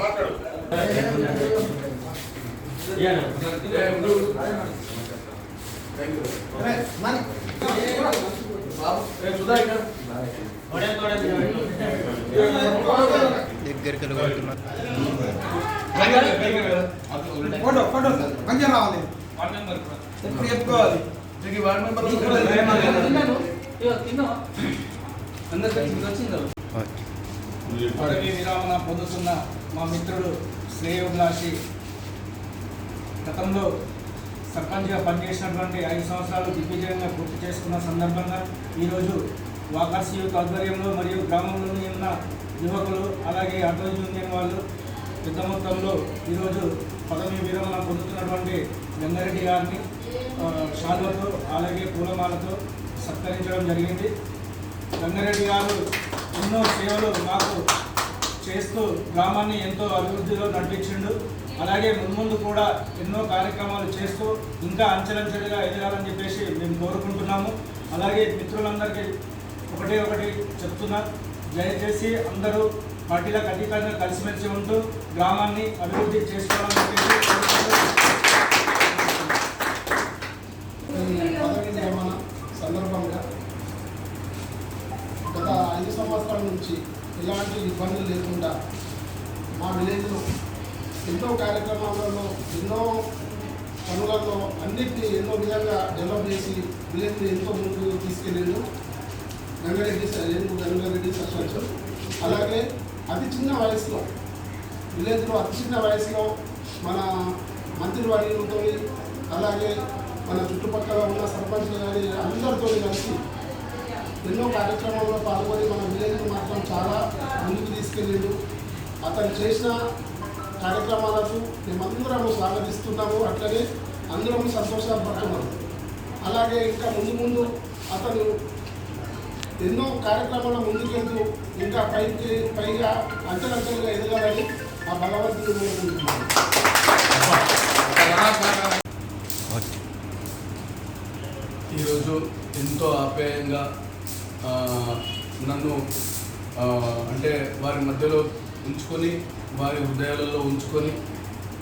మాట్లాడు దగ్గరికి photo photo మంచిగా రావాలి ఎప్పుడు చెప్పుకోవాలి ఓకే పదవీ విరామణ పొందుతున్న మా మిత్రుడు శ్రేయోభిలాషి. గతంలో సర్పంచ్గా పనిచేసినటువంటి ఐదు సంవత్సరాలు దిగ్విజయంగా పూర్తి చేసుకున్న సందర్భంగా ఈరోజు వాకర్స్ యూత్ ఆధ్వర్యంలో మరియు గ్రామంలోని ఉన్న యువకులు అలాగే ఆటో యూనియన్ వాళ్ళు పెద్ద మొత్తంలో ఈరోజు పదవి విరమణ పొందుతున్నటువంటి గంగారెడ్డి గారిని ఆ, అలాగే పూలమాలతో సత్కరించడం జరిగింది. గంగారెడ్డి గారు ఎన్నో సేవలు మాకు చేస్తూ గ్రామాన్ని ఎంతో అభివృద్ధిలో నడిపించిండు. అలాగే ముందు కూడా ఎన్నో కార్యక్రమాలు చేస్తూ ఇంకా అంచెలంచెలుగా ఎదగాలని చెప్పేసి మేము కోరుకుంటున్నాము. అలాగే మిత్రులందరికీ ఒకటే ఒకటి చెప్తున్నా. దయచేసి అందరూ పార్టీలకు అతీతంగా కలిసిమెలిసి ఉంటూ గ్రామాన్ని అభివృద్ధి చేసుకోవాలని చెప్పేసి కోరుకుంటూ ఈ పదవి విరమణ సందర్భంగా గత ఐదు సంవత్సరాల నుంచి ఎలాంటి ఇబ్బందులు లేకుండా మా విలేజ్లో ఎన్నో కార్యక్రమాలలో ఎన్నో పనులలో అన్నిటినీ ఎన్నో విధంగా డెవలప్ చేసి విలేజ్ని ఎంతో ముందుకు తీసుకెళ్ళిండు గంగారెడ్డి సార్ ఏనుగు గంగారెడ్డి సర్పంచ్ అలాగే అతి చిన్న వయసులో విలేజ్లో అతి చిన్న వయసులో మన మంత్రి వర్యులతో అలాగే మన చుట్టుపక్కల ఉన్న సర్పంచ్ కానీ అందరితో కలిసి ఎన్నో కార్యక్రమాల్లో పాల్గొని మన విలేజ్ మాత్రం చాలా ముందుకు తీసుకెళ్ళిండు అతను చేసిన కార్యక్రమాలకు మేమందరము స్వాగతిస్తున్నాము. అట్లనే అందరము సంతోషపడుతున్నాము అలాగే ఇంకా ముందు ముందు అతను ఎన్నో కార్యక్రమాల ముందుకెళ్తూ ఇంకా పైకి పైగా అంచెలంచెలుగా ఎదగాలని ఆ భగవంతుడు కోరుకుంటున్నాను ఈరోజు ఎంతో ఆప్యాయంగా నన్ను అంటే వారి మధ్యలో ఉంచుకొని వారి హృదయాలలో ఉంచుకొని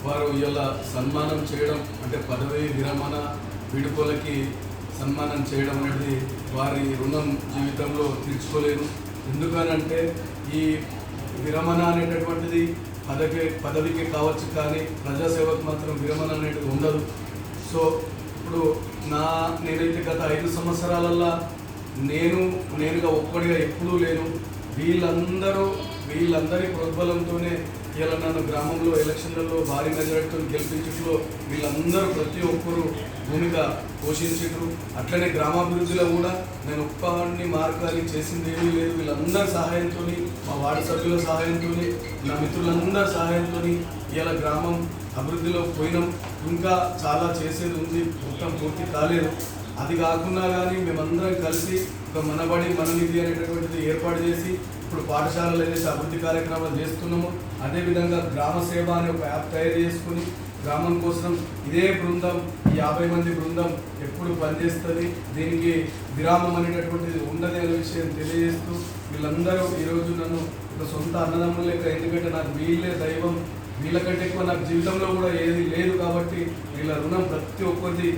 వారు ఇలా సన్మానం చేయడం అంటే పదవి విరమణ విడుకలకి సన్మానం చేయడం అనేది వారి రుణం జీవితంలో తీర్చుకోలేను ఎందుకనంటే ఈ విరమణ అనేటటువంటిది పదవి పదవికి కావచ్చు కానీ ప్రజాసేవకు మాత్రం విరమణ అనేది ఉండదు. సో ఇప్పుడు నా నేనైతే గత ఐదు సంవత్సరాలల్లా నేను నేనుగా ఒక్కడిగా ఎప్పుడూ లేను. వీళ్ళందరూ వీళ్ళందరి ప్రోద్బలంతోనే ఇలా నన్ను గ్రామంలో ఎలక్షన్లలో భారీ మెజారిటీతో గెలిపించట్లో వీళ్ళందరూ ప్రతి ఒక్కరూ భూమిక పోషించారు అట్లనే గ్రామాభివృద్ధిలో కూడా నేను ఒక్కడిని మార్గాన్ని చేసింది ఏమీ లేదు. వీళ్ళందరి సహాయంతో మా వార్డు సభ్యుల సహాయంతో నా మిత్రులందరి సహాయంతో ఇలా గ్రామం అభివృద్ధిలో పోయినాం. ఇంకా చాలా చేసేది ఉంది. మొత్తం పూర్తి కాలేదు. అది కాకుండా కానీ మేమందరం కలిసి ఒక మనబడి మననిధి అనేటటువంటిది ఏర్పాటు చేసి ఇప్పుడు పాఠశాలలు అనేసి అభివృద్ధి కార్యక్రమాలు చేస్తున్నాము. అదేవిధంగా గ్రామ సేవ అనే ఒక యాప్ తయారు చేసుకుని గ్రామం కోసం ఇదే బృందం ఈ యాభై మంది బృందం ఎప్పుడు పనిచేస్తుంది దీనికి విరామం అనేటటువంటిది ఉండదు అనే విషయం తెలియజేస్తూ వీళ్ళందరూ ఈరోజు నన్ను ఒక సొంత అన్నదమ్ముల లెక్క ఎందుకంటే నాకు వీళ్ళే దైవం వీళ్ళకంటే ఎక్కువ నాకు జీవితంలో కూడా ఏది లేదు కాబట్టి వీళ్ళ రుణం ప్రతి ఒక్కరిది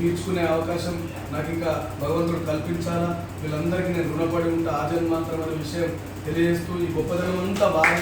తీర్చుకునే అవకాశం నాకు ఇంకా భగవంతుడు కల్పించాలా వీళ్ళందరికీ నేను రుణపడి ఉంటా ఆచరణ మాత్రం అనే విషయం తెలియజేస్తూ ఈ గొప్పతనం అంతా బాగా